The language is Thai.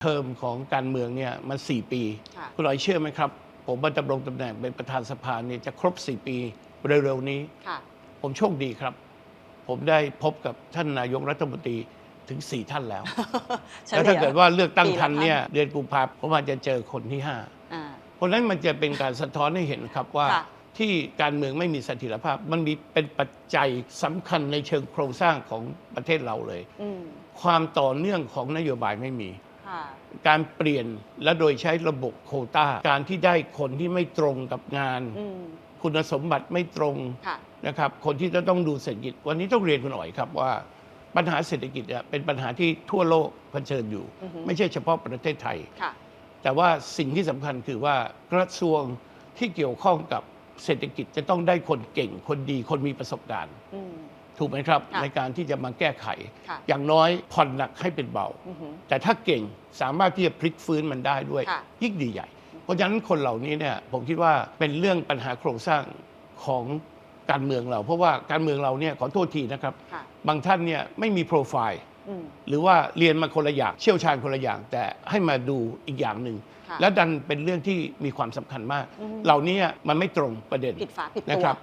เทอมของการเมืองเนี่ยมัน 4 ปีค่ะคุณหลอยเชื่อไหมครับ ผมมาดำรงตำแหน่งเป็นประธานสภาเนี่ยจะครบ 4 ปีเร็วๆนี้ค่ะผมโชคดีครับ ผมได้พบกับท่านนายกรัฐมนตรีถึง 4 ท่านแล้วเฉแล้วลี่ถ้ายเกิดว่าเลือกตั้งปีละทันเนี่ยท่านเดือนกุมภาพันธ์ผมอาจจะเจอคนที่5อ่าเพราะฉะนั้นมันจะเป็นการสะท้อนให้เห็นครับว่าค่ะที่การเมืองไม่มีเสถียรภาพ มันมีเป็นปัจจัยสำคัญในเชิงโครงสร้างของประเทศเราเลยอืมความต่อเนื่องของนโยบายไม่มีค่ะ การเปลี่ยนและโดยใช้ระบบโควตาการที่ได้คนที่ไม่ตรงกับงานอืมคุณสมบัติไม่ตรงค่ะนะครับ คนที่จะต้องดูเศรษฐกิจ วันนี้ต้องเรียนคุณหน่อยครับว่าปัญหาเศรษฐกิจเนี่ยเป็นปัญหาที่ทั่วโลกเผชิญอยู่อือฮึไม่ใช่เฉพาะประเทศไทยค่ะแต่ว่าสิ่งที่สำคัญคือว่ากระทรวงที่เกี่ยวข้องกับเศรษฐกิจจะต้องได้คนเก่งคนดีคนมีประสบการณ์อืม ถูกไหมครับ ค่ะในการที่จะมาแก้ไข ค่ะอย่างน้อยผ่อนหนักให้เป็นเบา อือหือแต่ถ้าเก่งสามารถที่จะพลิกฟื้นมันได้ด้วย ค่ะ ยิ่งดีใหญ่ เพราะฉะนั้นคนเหล่านี้เนี่ยผมคิดว่าเป็นเรื่องปัญหาโครงสร้างของการเมืองเรา เพราะว่าการเมืองเราเนี่ยขอโทษทีนะครับ ค่ะบางท่านเนี่ยไม่มีโปรไฟล์ อืม หรือว่าเรียนมาคนละอย่างเชี่ยวชาญคนละอย่าง แต่ให้มาดูอีกอย่างหนึ่งค่ะและดันเป็นเรื่องที่มีความสำคัญมาก อืม เหล่านี้มันไม่ตรงประเด็น ผิดฝาผิดตัวนะครับ